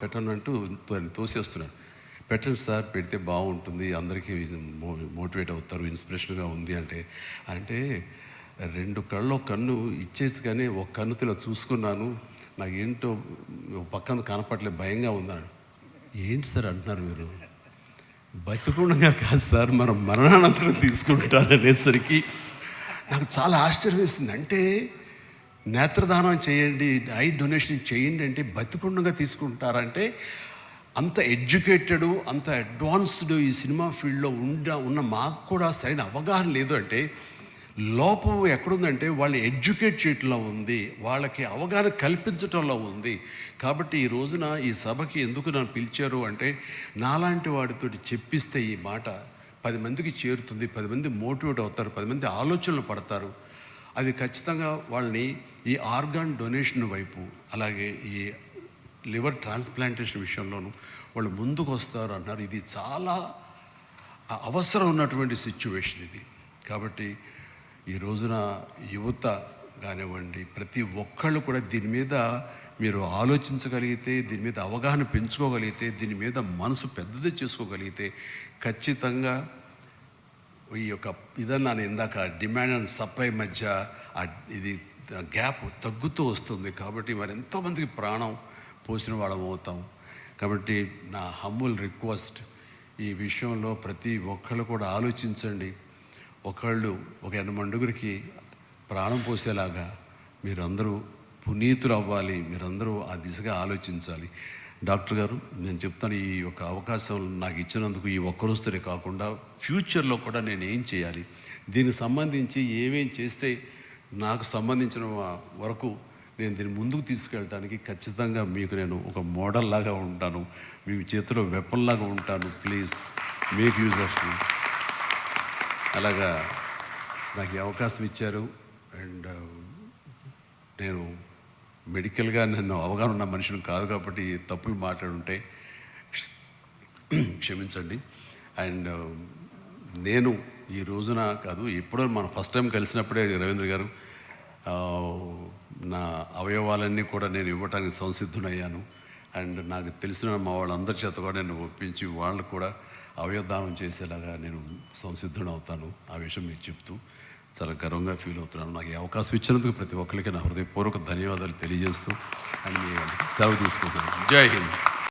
పెట్టను అంటూ తో- తోసేస్తున్నాడు. పెట్టండి సార్ పెడితే బాగుంటుంది అందరికీ మో మోటివేట్ అవుతారు ఇన్స్పిరేషన్గా ఉంది అంటే అంటే రెండు కళ్ళు కన్ను ఇచ్చేసి కానీ ఒక కన్నుతో ఇలా చూసుకున్నాను నాకు ఏంటో పక్కన కనపట్లే భయంగా ఉందన్నాడు. ఏంటి సార్ అంటున్నారు మీరు? బతికుండగా కాదు సార్ మనం మరణానంతరం తీసుకుంటారు అనేసరికి నాకు చాలా ఆశ్చర్యం వేస్తుంది అంటే నేత్రదానం చేయండి ఐ డొనేషన్ చేయండి అంటే బతికుండగా తీసుకుంటారంటే అంత ఎడ్యుకేటెడ్ అంత అడ్వాన్స్డ్ ఈ సినిమా ఫీల్డ్లో ఉండ ఉన్న మాకు కూడా సరైన అవగాహన లేదు అంటే లోపం ఎక్కడుందంటే వాళ్ళు ఎడ్యుకేట్ చేయటంలో ఉంది వాళ్ళకి అవగాహన కల్పించటంలో ఉంది. కాబట్టి ఈ రోజున ఈ సభకి ఎందుకు నన్ను పిలిచారు అంటే నాలాంటి వాడితో చెప్పిస్తే ఈ మాట పది మందికి చేరుతుంది పది మంది మోటివేట్ అవుతారు పది మంది ఆలోచనలు పడతారు. అది ఖచ్చితంగా వాళ్ళని ఈ ఆర్గాన్ డొనేషన్ వైపు అలాగే ఈ లివర్ ట్రాన్స్ప్లాంటేషన్ విషయంలోనూ వాళ్ళు ముందుకు వస్తారు అన్నారు. ఇది చాలా అవసరం ఉన్నటువంటి సిచ్యువేషన్ ఇది. కాబట్టి ఈ రోజున యువత కానివ్వండి ప్రతి ఒక్కళ్ళు కూడా దీని మీద మీరు ఆలోచించగలిగితే దీని మీద అవగాహన పెంచుకోగలిగితే దీని మీద మనసు పెద్దది చేసుకోగలిగితే ఖచ్చితంగా ఈ యొక్క ఇదన్నాను ఇందాక డిమాండ్ అండ్ సప్లై మధ్య ఇది గ్యాప్ తగ్గుతూ వస్తుంది. కాబట్టి మరి ఎంతోమందికి ప్రాణం పోసిన వాళ్ళం అవుతాం. కాబట్టి నా హమ్ముల్ రిక్వెస్ట్ ఈ విషయంలో ప్రతి ఒక్కళ్ళు కూడా ఆలోచించండి. ఒకళ్ళు ఒక ఎనమండుగురికి ప్రాణం పోసేలాగా మీరందరూ పునీతులు అవ్వాలి మీరందరూ ఆ దిశగా ఆలోచించాలి. డాక్టర్ గారు నేను చెప్తాను ఈ యొక్క అవకాశం నాకు ఇచ్చినందుకు ఈ ఒక్కరోజుతోనే కాకుండా ఫ్యూచర్లో కూడా నేను ఏం చేయాలి? దీనికి సంబంధించి ఏమేం చేస్తే నాకు సంబంధించిన వరకు నేను దీన్ని ముందుకు తీసుకెళ్ళడానికి ఖచ్చితంగా మీకు నేను ఒక మోడల్ లాగా ఉంటాను. మీ చేతిలో వెపన్లాగా ఉంటాను. ప్లీజ్ మేక్ యూజ్ ఆఫ్ అలాగా నాకు ఈ అవకాశం ఇచ్చారు. అండ్ uh, నేను మెడికల్గా నన్ను అవగాహన ఉన్న మనిషిని కాదు కాబట్టి తప్పులు మాట్లాడుంటే క్షమించండి. అండ్ uh, నేను ఈ రోజున కాదు ఎప్పుడో మనం ఫస్ట్ టైం కలిసినప్పుడే రవీంద్ర గారు నా అవయవాలన్నీ కూడా నేను ఇవ్వటానికి సంసిద్ధుడయ్యాను. అండ్ నాకు తెలిసిన మా వాళ్ళందరి చేత కూడా నేను ఒప్పించి వాళ్ళు కూడా అవయవదానం చేసేలాగా నేను సంసిద్ధుడు అవుతాను ఆ విషయం మీకు చెప్తూ చాలా గర్వంగా ఫీల్ అవుతున్నాను. నాకు ఈ అవకాశం ఇచ్చినందుకు ప్రతి ఒక్కరికి నా హృదయపూర్వక ధన్యవాదాలు తెలియజేస్తూ అండ్ మీ సెలవు తీసుకుంటున్నాను. జై హింద్.